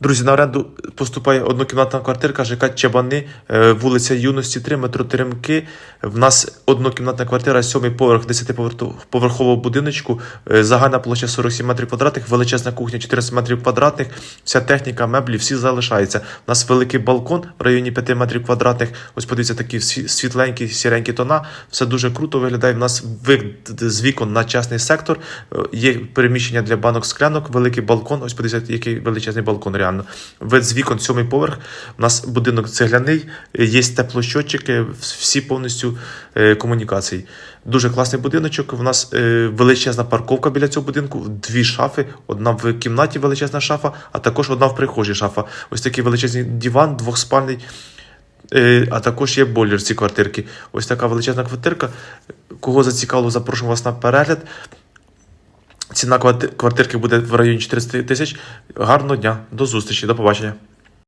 Друзі, на оренду поступає однокімнатна квартирка ЖК Чабани, е, вулиця Юності 3, метро Теремки. В нас однокімнатна квартира, сьомий поверх 10-поверхового будиночку, е, загальна площа 47 метрів квадратних, величезна кухня 14 метрів квадратних, вся техніка, меблі, всі залишаються. У нас великий балкон в районі 5 метрів квадратних. Ось подивіться, такі світленькі, сіренькі тона. Все дуже круто виглядає. У нас з вікон на частний сектор. Е, Є переміщення для банок склянок, великий балкон. Ось подивіться, який величезний балкон реально. Вид з вікон, сьомий поверх. У нас будинок цегляний, є теплощотчики, всі повністю е, комунікації. Дуже класний будиночок. У нас е, величезна парковка біля цього будинку, дві шафи, одна в кімнаті величезна шафа, а також одна в прихожій шафа. Ось такий величезний диван, двохспальний. Е, А також є бойлер в цій квартирки. Ось така величезна квартирка. Кого зацікавило, запрошую вас на перегляд. Ціна кварти- квартирки буде в районі 400 тисяч. Гарного дня, до зустрічі, до побачення.